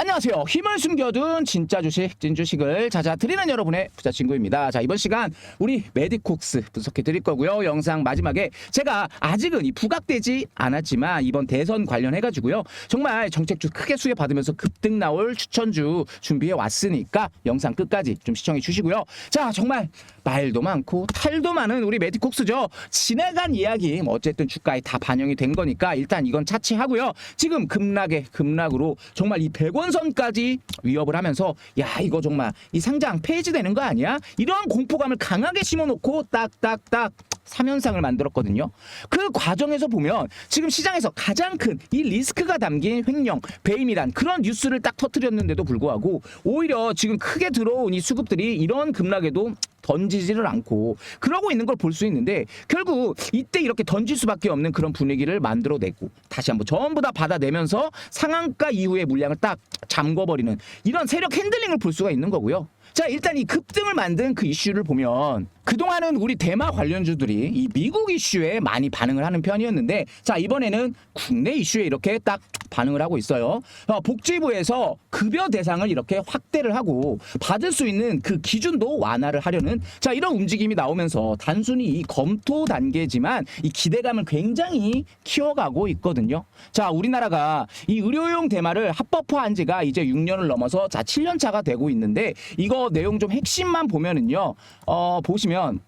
안녕하세요. 힘을 숨겨둔 진짜 주식, 찐 주식을 찾아 드리는 여러분의 부자 친구입니다. 자, 이번 시간 우리 메디콕스 분석해 드릴 거고요. 영상 마지막에 제가 아직은 이 부각되지 않았지만 이번 대선 관련해 가지고요. 정말 정책주 크게 수혜 받으면서 급등 나올 추천주 준비해 왔으니까 영상 끝까지 좀 시청해 주시고요. 자, 정말 말도 많고 탈도 많은 우리 메디콕스죠. 지나간 이야기 뭐 어쨌든 주가에 다 반영이 된 거니까 일단 이건 차치하고요. 지금 급락에 급락으로 정말 이 100원 선까지 위협을 하면서 야 이거 정말 이 상장 폐지되는 거 아니야? 이러한 공포감을 강하게 심어놓고 딱딱딱 3연상을 만들었거든요. 그 과정에서 보면 지금 시장에서 가장 큰 이 리스크가 담긴 횡령, 배임이란 그런 뉴스를 딱 터뜨렸는데도 불구하고 오히려 지금 크게 들어온 이 수급들이 이런 급락에도 던지지를 않고 그러고 있는 걸 볼 수 있는데 결국 이때 이렇게 던질 수밖에 없는 그런 분위기를 만들어내고 다시 한번 전부 다 받아내면서 상한가 이후의 물량을 딱 잠궈버리는 이런 세력 핸들링을 볼 수가 있는 거고요. 자 일단 이 급등을 만든 그 이슈를 보면 그동안은 우리 대마 관련주들이 이 미국 이슈에 많이 반응을 하는 편이었는데 자 이번에는 국내 이슈에 이렇게 딱 반응을 하고 있어요. 어, 복지부에서 급여 대상을 이렇게 확대를 하고 받을 수 있는 그 기준도 완화를 하려는 자 이런 움직임이 나오면서 단순히 이 검토 단계지만 이 기대감을 굉장히 키워가고 있거든요. 자 우리나라가 이 의료용 대마를 합법화한 지가 이제 6년을 넘어서 자 7년 차가 되고 있는데 이거 내용 좀 핵심만 보면은요. 어 보시면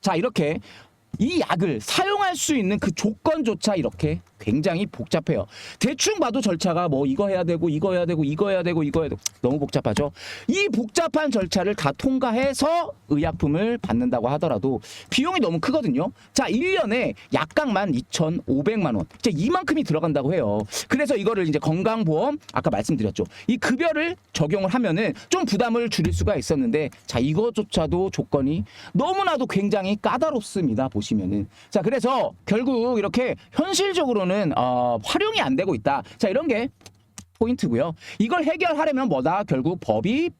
자 이렇게 이 약을 사용할 수 있는 그 조건조차 이렇게 굉장히 복잡해요. 대충 봐도 절차가 뭐 이거 해야 되고 이거 해야 되고 이거 해야 되고 이거 해야 되고 너무 복잡하죠. 이 복잡한 절차를 다 통과해서 의약품을 받는다고 하더라도 비용이 너무 크거든요. 자, 1년에 약값만 2,500만 원. 이제 이만큼이 들어간다고 해요. 그래서 이거를 이제 건강보험 아까 말씀드렸죠. 이 급여를 적용을 하면은 좀 부담을 줄일 수가 있었는데 자, 이거조차도 조건이 너무나도 굉장히 까다롭습니다. 보시면은. 자, 그래서 결국 이렇게 현실적으로는 어, 활용이 안 되고 있다. 자, 이런 게 포인트고요. 이걸 해결하려면 뭐다? 결국 법이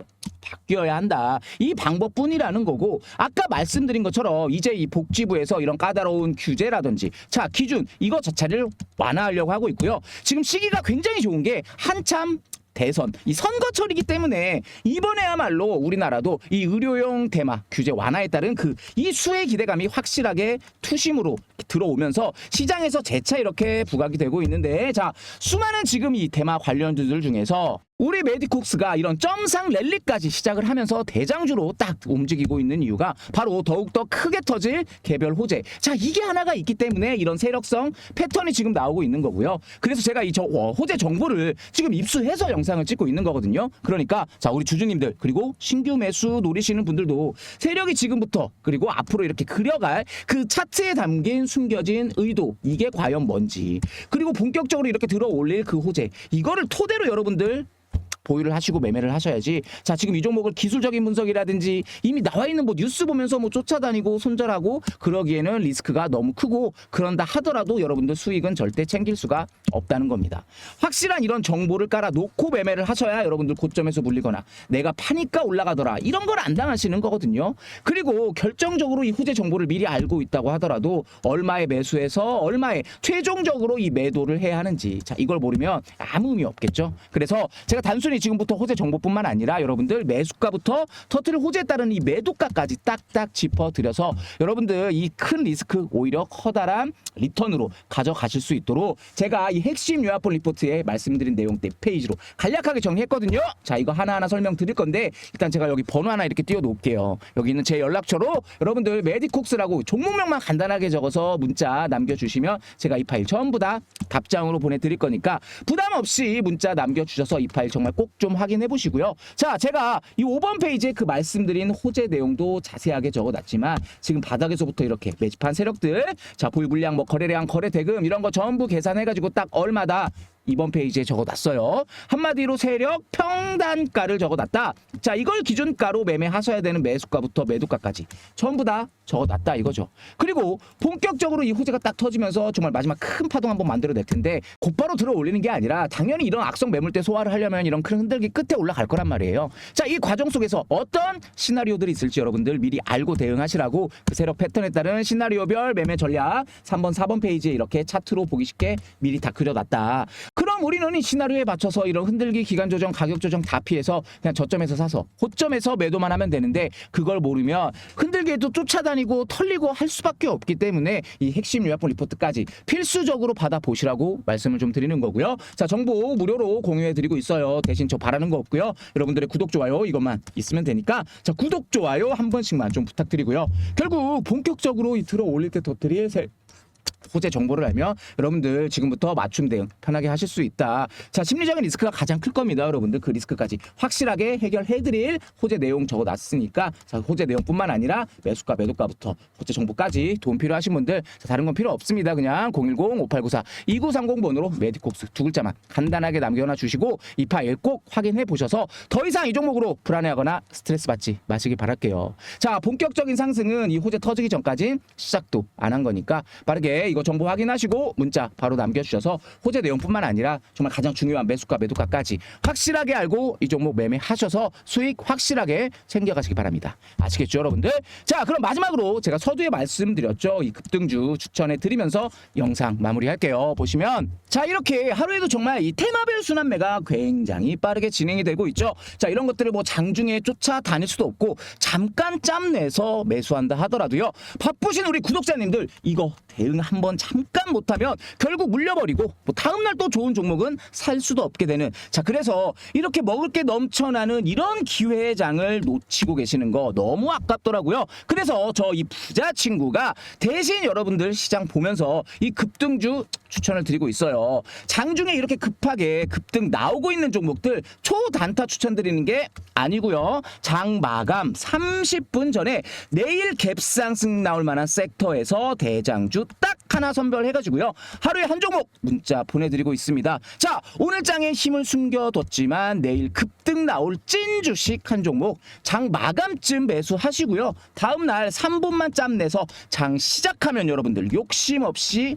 바뀌어야 한다. 이 방법뿐이라는 거고 아까 말씀드린 것처럼 이제 이 복지부에서 이런 까다로운 규제라든지 자 기준 이거 자체를 완화하려고 하고 있고요. 지금 시기가 굉장히 좋은 게 한참 대선. 이 선거철이기 때문에 이번에야말로 우리나라도 이 의료용 대마 규제 완화에 따른 그 이 수의 기대감이 확실하게 투심으로 들어오면서 시장에서 재차 이렇게 부각이 되고 있는데 자 수많은 지금 이 대마 관련주들 중에서 우리 메디콕스가 이런 점상 랠리까지 시작을 하면서 대장주로 딱 움직이고 있는 이유가 바로 더욱더 크게 터질 개별 호재. 자, 이게 하나가 있기 때문에 이런 세력성 패턴이 지금 나오고 있는 거고요. 그래서 제가 이 저, 어, 호재 정보를 지금 입수해서 영상을 찍고 있는 거거든요. 그러니까 자, 우리 주주님들 그리고 신규 매수 노리시는 분들도 세력이 지금부터 그리고 앞으로 이렇게 그려갈 그 차트에 담긴 숨겨진 의도 이게 과연 뭔지 그리고 본격적으로 이렇게 들어 올릴 그 호재 이거를 토대로 여러분들 보유를 하시고 매매를 하셔야지. 자, 지금 이 종목을 기술적인 분석이라든지 이미 나와 있는 뭐 뉴스 보면서 뭐 쫓아다니고 손절하고 그러기에는 리스크가 너무 크고 그런다 하더라도 여러분들 수익은 절대 챙길 수가 없다는 겁니다. 확실한 이런 정보를 깔아 놓고 매매를 하셔야 여러분들 고점에서 물리거나 내가 파니까 올라가더라 이런 걸 안 당하시는 거거든요. 그리고 결정적으로 이 후재 정보를 미리 알고 있다고 하더라도 얼마에 매수해서 얼마에 최종적으로 이 매도를 해야 하는지 자 이걸 모르면 아무 의미 없겠죠. 그래서 제가 단순히 지금부터 호재 정보뿐만 아니라 여러분들 매수가부터 터트릴 호재에 따른 이 매도가까지 딱딱 짚어드려서 여러분들 이 큰 리스크 오히려 커다란 리턴으로 가져가실 수 있도록 제가 이 핵심 유아폰 리포트에 말씀드린 내용대 페이지로 간략하게 정리했거든요. 자 이거 하나하나 설명드릴 건데 일단 제가 여기 번호 하나 이렇게 띄워 놓을게요. 여기 있는 제 연락처로 여러분들 메디콕스라고 종목명만 간단하게 적어서 문자 남겨주시면 제가 이 파일 전부 다 답장으로 보내드릴 거니까 부담 없이 문자 남겨주셔서 이 파일 정말 꼭좀 확인해 보시고요. 자, 제가 이 5번 페이지에 그 말씀드린 호재 내용도 자세하게 적어놨지만 지금 바닥에서부터 이렇게 매집한 세력들, 자 보유 물량, 뭐 거래량, 거래 대금 이런 거 전부 계산해가지고 딱 얼마다 이번 페이지에 적어놨어요. 한마디로 세력 평단가를 적어놨다. 자, 이걸 기준가로 매매하셔야 되는 매수가부터 매도가까지 전부 다 적어놨다 이거죠. 그리고 본격적으로 이 호재가 딱 터지면서 정말 마지막 큰 파동 한번 만들어낼 텐데 곧바로 들어 올리는 게 아니라 당연히 이런 악성 매물대 소화를 하려면 이런 큰 흔들기 끝에 올라갈 거란 말이에요. 자, 이 과정 속에서 어떤 시나리오들이 있을지 여러분들 미리 알고 대응하시라고 그 세력 패턴에 따른 시나리오별 매매 전략 3번, 4번 페이지에 이렇게 차트로 보기 쉽게 미리 다 그려놨다. 그럼 우리는 이 시나리오에 맞춰서 이런 흔들기 기간 조정 가격 조정 다 피해서 그냥 저점에서 사서 고점에서 매도만 하면 되는데 그걸 모르면 흔들기에도 쫓아다니고 털리고 할 수밖에 없기 때문에 이 핵심 요약본 리포트까지 필수적으로 받아 보시라고 말씀을 좀 드리는 거고요. 자 정보 무료로 공유해 드리고 있어요. 대신 저 바라는 거 없고요. 여러분들의 구독 좋아요 이것만 있으면 되니까 자 구독 좋아요 한 번씩만 좀 부탁드리고요. 결국 본격적으로 이 들어 올릴 때 세- 호재 정보를 알면 여러분들 지금부터 맞춤 대응 편하게 하실 수 있다. 자, 심리적인 리스크가 가장 클 겁니다. 여러분들 그 리스크까지 확실하게 해결해 드릴 호재 내용 적어 놨으니까 자, 호재 내용뿐만 아니라 매수가 매도가부터 호재 정보까지 도움 필요하신 분들 자, 다른 건 필요 없습니다. 그냥 010-5894-2930 번으로 메디콕스 두 글자만 간단하게 남겨놔 주시고 이 파일 꼭 확인해 보셔서 더 이상 이 종목으로 불안해하거나 스트레스 받지 마시기 바랄게요. 자, 본격적인 상승은 이 호재 터지기 전까진 시작도 안 한 거니까 빠르게 이거 정보 확인하시고 문자 바로 남겨주셔서 호재 내용뿐만 아니라 정말 가장 중요한 매수가 매도가까지 확실하게 알고 이 종목 매매하셔서 수익 확실하게 챙겨가시기 바랍니다. 아시겠죠, 여러분들? 자, 그럼 마지막으로 제가 서두에 말씀드렸죠. 이 급등주 추천해 드리면서 영상 마무리할게요. 보시면 자 이렇게 하루에도 정말 이 테마별 순환매가 굉장히 빠르게 진행이 되고 있죠. 자 이런 것들을 뭐 장중에 쫓아다닐 수도 없고 잠깐 짬 내서 매수한다 하더라도요. 바쁘신 우리 구독자님들 이거 대응 한번 잠깐 못하면 결국 물려버리고 뭐 다음날 또 좋은 종목은 살 수도 없게 되는 자 그래서 이렇게 먹을 게 넘쳐나는 이런 기회의 장을 놓치고 계시는 거 너무 아깝더라고요. 그래서 저 이 부자 친구가 대신 여러분들 시장 보면서 이 급등주 추천을 드리고 있어요. 장중에 이렇게 급하게 급등 나오고 있는 종목들 초단타 추천드리는 게 아니고요. 장 마감 30분 전에 내일 갭상승 나올 만한 섹터에서 대장주 딱 하나 선별해가지고요. 하루에 한 종목 문자 보내드리고 있습니다. 자, 오늘 장에 힘을 숨겨뒀지만 내일 급등 나올 찐 주식 한 종목 장 마감쯤 매수하시고요. 다음날 3분만 짬 내서 장 시작하면 여러분들 욕심 없이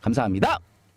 감사합니다.